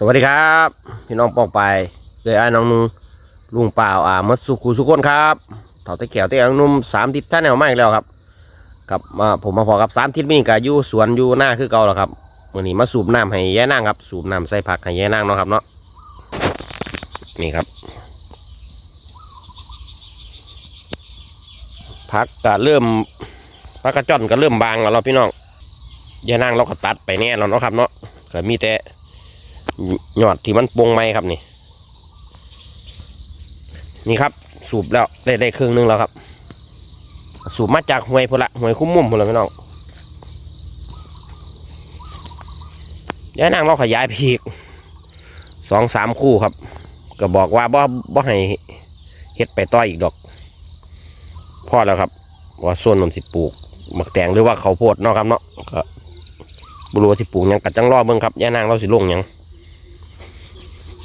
สวัสดีครับ พี่น้องปองไปเลยไอ้น้องนุ่งลุงเปล่าอ่ามัดสุขุสุคนครับเถาตะเขียวตะอังนุ่มสามทิศท่านแนวมาอีกแล้วครับกับมาผมมาพอกับสามทิศนี่กับยู่สวนอยู่หน้าคือเก่าแล้วครับวันนี้มาสูบน้ำให้แย่นางครับ สูบน้ำใส่ผักให้แย่นางเนาะครับเนาะนี่ครับผักก็เริ่มผักกระจ่อนก็เริ่มบางแล้วเนาพี่น้องแย่นางเราก็ตัดไปแน่แล้วเนาะครับเนาะก็มีแต่ ยอดที่มันปงไหมครับนี่ นี่ครับ สูบแล้วได้ได้ครึ่งหนึงแล้วครับ สูบมาจากห้วยพละห้วยคุ้มมุมพละพี่น้องยายนางเราขยายไปอีกสองสามคู่ครับ ก็บอกว่าบ่บ่ให้เฮ็ดไปต่ออีกดอกพอแล้วครับว่าส่วนมันสิปลูกหมักแตงหรือว่าเขาโพดเนาะครับเนาะก็บรู้ว่าสิปลูกยังกัดจังรอเบิ่งครับย่านางเราสิลงยัง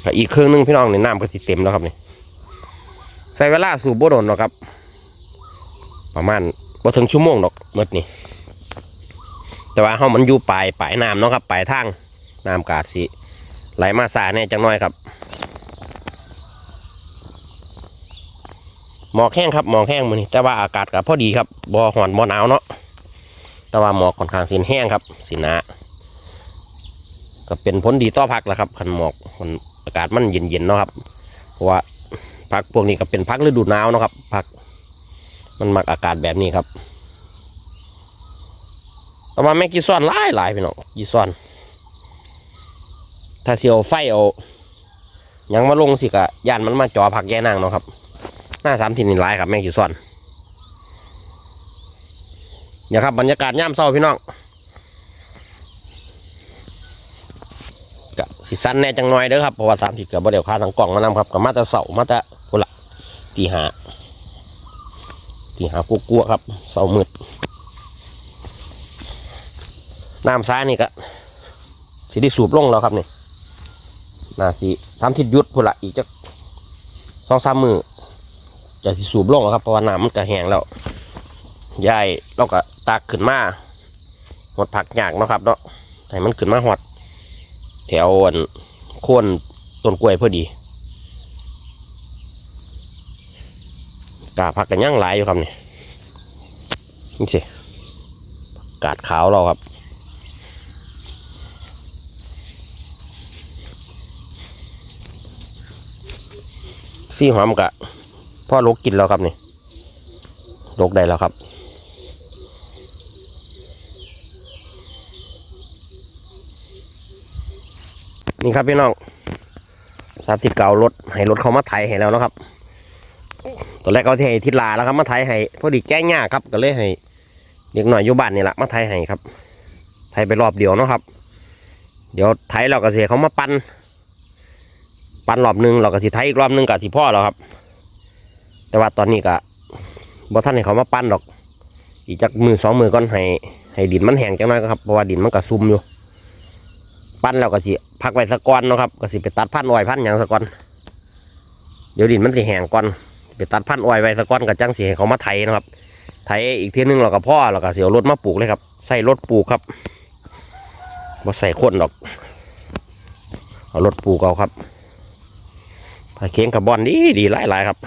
ก็อีกเครื่องนึงพี่น้องในน้ำก็สิเต็มแล้วครับนี่ใส่เวลาสูบบ่โดนหรอกครับ ประมาณบ่ถึงชั่วโมงดอกเมื่อนี่แต่ว่าเฮามันอยู่ปลายปลายน้ำเนาะครับปลายทางน้ำกาดสิไหลมาสาแน่จังน้อยครับ หมอกแห้งครับหมอกแห้งมือนี่แต่ว่าอากาศก็พอดีครับบ่หอนบ่หนาวเนาะแต่ว่าหมอกค่อนข้างสินแห้งครับสินาก็เป็นผลดีต่อพักแหละครับขันหมอกมัน อากาศมันเย็นๆเนาะครับ เพราะว่าพักพวกนี้ก็เป็นพักฤดูหนาวเนาะครับพักมันมักอากาศแบบนี้ครับแต่ว่าแม่งกีซ่อนหลายหลายพี่น้องกีซ่อน ถ้าเสียวไฟเอายังมาลงสิกะย่านมันมาจ่อผักแย่นางเนาะครับ หน้าสามทินนี่หลายครับแม่งกีซ่อนเนี่ยครับบรรยากาศย่ำเศร้าพี่น้อง กะ สิสั้นแน่จังหน่อยเด้อครับเพราะว่าสามสิบกับบ่เดี๋ยวค่าทั้งกล่องมานำครับกับมาต่เสามาต่พุ่นละตีหาตีหากัวๆครับเสามืดน้ำซ้ายนี่ก็สิได้สูบลงแล้วครับนี่นาสิทำทิศยุดพุละอีกจักสองสามมือจะสิสูบลงแล้วครับเพราะว่าน้ำมันก็แห้งแล้วยายเราก็ตักขึ้นมาหดผักหยากนะครับเนาะให้มันขึ้นมาหอด แถวอันโค่นต้นกล้วยพอดีกาพักกันย่างหลายอยู่ครับนี่นี่สิกาดขาวเราครับซี่หอมกะพ่อลกกินแล้วครับนี่ลกได้แล้วครับ นี่ครับพี่น้องสามสิบเก่ารถให้รถเขามาไถให้แล้วนะครับตอนแรกเขาเททิศลาแล้วครับมาไถให้พอดีแก้ง่าครับก็เลยให้เด็กหน่อยอยู่บ้านนี่แหละมาไถให้ครับไถไปรอบเดียวนะครับ เดี๋ยวไถเราก็เสียเขามาปั้นปั้นรอบหนึงเราก็สิไถอีกรอบหนึงกับที่พ่อเราครับ แต่ว่าตอนนี้ก็บ่ท่านให้เขามาปั้นดอก อีกจากมือสองมือก่อนให้ให้ดินมันแห้งจังหน่อยครับเพราะว่าดินมันก็ซุ่มอยู่ ปั้นแล้วก็สิ พักไว้สักก้อนเนาะครับก็สิไปตัดพันธุ์อ้อยพันธุ์หยังสักก้อนเดี๋ยวดินมันสิแห้งก่อนไปตัดพันธุ์อ้อยไว้สักก้อนก็จังสิให้เขามาไถนะครับไถอีกทีนึงเราก็พ่อเราก็เสียวรถมาปลูกเลยครับใส่รถปลูกครับบ่ใส่คนดอกเอารถปลูกเอาครับถ้าเคียงคาร์บอนดีดีหลายหลายๆครับ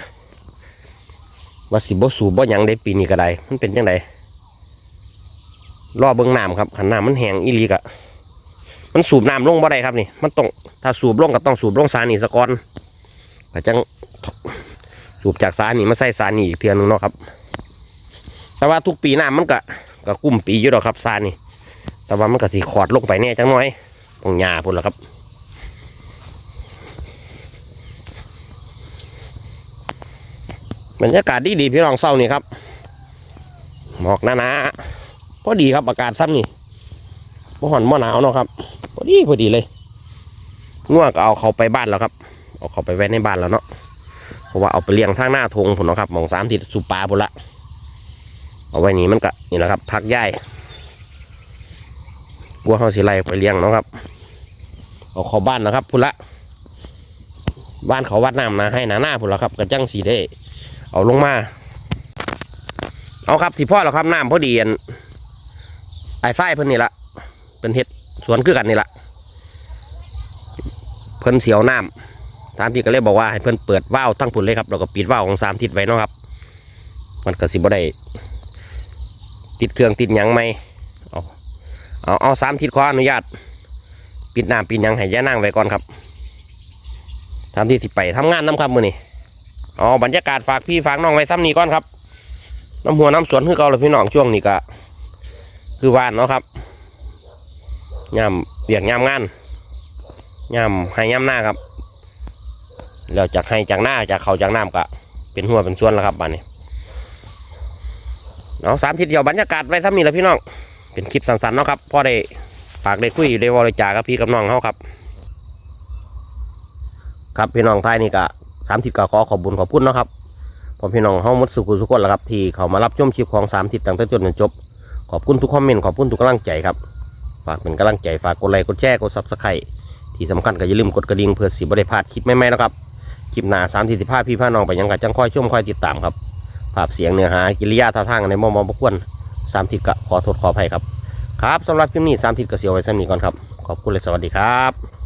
ว่าสิบ่สูบบ่ยังได้ปีนี้ก็ได้มันเป็นจังไดรอเบิ่งน้ำครับขันน้ำมันแห้งอีลีกะ มันสูบน้ำลงบ่ได้ครับนี่ มันต้องถ้าสูบลงก็ต้องสูบลงสานีสะก่อนก็จังสูบจากสานีมาใส่สานีอีกเทือนึงเนาะครับ แต่ว่าทุกปีน้ำมันก็ก็กุ้มปีอยู่ดอกครับสานีแต่ว่ามันก็สีขอดลงไปแน่จังน้อยตรงหญ้าพุ่นละครับบรรยากาศดีดีพี่น้องเศร้านี่ครับหมอกหนาๆพอดีครับอากาศซ้ำนี่บ่หอนบ่หนาวเนาะครับ ดีพอดีเลยง่วงก็เอาเขาไปบ้านแล้วครับ เอาเขาไปไว้ในบ้านแล้วเนาะเพราะว่าเอาไปเลี้ยงทางหน้าทงผุนะครับหมองสามทิศสุปลาพุ่นละเอาไว้นี่มันก็นี่แหละครับ พักย่ายกัวเขาสิไล่ไปเลี้ยงเนาะครับเอาเขาบ้านนะครับพุ่นละบ้านเขาวัดน้ำนะให้หนาหน้าพุละครับกระจังสีได้ เอาลงมา เอาครับสิพ่อแล้วครับน้ำพอดีอันไอ้ไส้เพิ่นนี่ละเป็นเห็ดสวนคือกันนี่ละ พิ่นเสียวน้ำสามทิศก็เลยบอกว่าให้เพิ่นเปิดว่าวทั้งผุนเลยครับแล้วก็ปิดว่าวของสามทิศไว้เนาะครับ มันก็สิบ่ได้ติดเครื่องติดยังไหมเอาเอาเอาสามทิศขออนุญาต ปิดน้ำปิดยังให้ย่านั่งไว้ก่อนครับสามทิศสิไปทำงานน้ำครับมือนี่อ๋อบรรยากาศฝากพี่ฝากน้องไว้ซ้ำนี้ก่อนครับ น้ำหัวน้ำสวนคือเก่าเลยพี่น้องช่วงนี้ก็คือวานเนาะครับยามเบียกยามงาน ยามให้ยามหน้าครับ แล้วจากให้จากหน้าจากเขาจากน้ำก็เป็นหัวเป็นส่วนแล้วครับบ้านนี้เอาสามทิศเดียวบรรยากาศไว้ซ้ำนี้แหล้วพี่น้อง เป็นคลิปสั้นๆเนาะครับพ่อได้ปากได้คุยได้วอลจากับพี่กับน้องเขาครับ ครับพี่น้องท้ายนี่ก็สามทิศก็ขอขอบบุญขอบคุณเนาะครับพอพี่น้องเฮาหมดสุขุสุขนแล้วครับที่เขามารับชมคลิปของสามทิศตั้งแต่จนจนจบ ขอบคุณทุกคอมเมนต์ขอบคุณทุกกำลังใจครับ ฝากเป็นกำลังใจฝากกดไลค์กดแชร์กดซับสไครต์ ที่สำคัญก็อย่าลืมกดกระดิ่งเพื่อสิบได้พลาดคลิปใหม่ๆนะครับ คลิปหน้าสามสิบห้าพี่พ่อน้องไปยังกับจังค่อยช่วมค่อยติดตามครับ ภาพเสียงเนื้อหากิริยาท่าทางในมอมอประควนสามทิศกะขอโทษขออภัยครับ ครับสำหรับคลิปนี้สามทิศกะเสียวไว้สำนี้ก่อนครับ ขอบคุณและสวัสดีครับ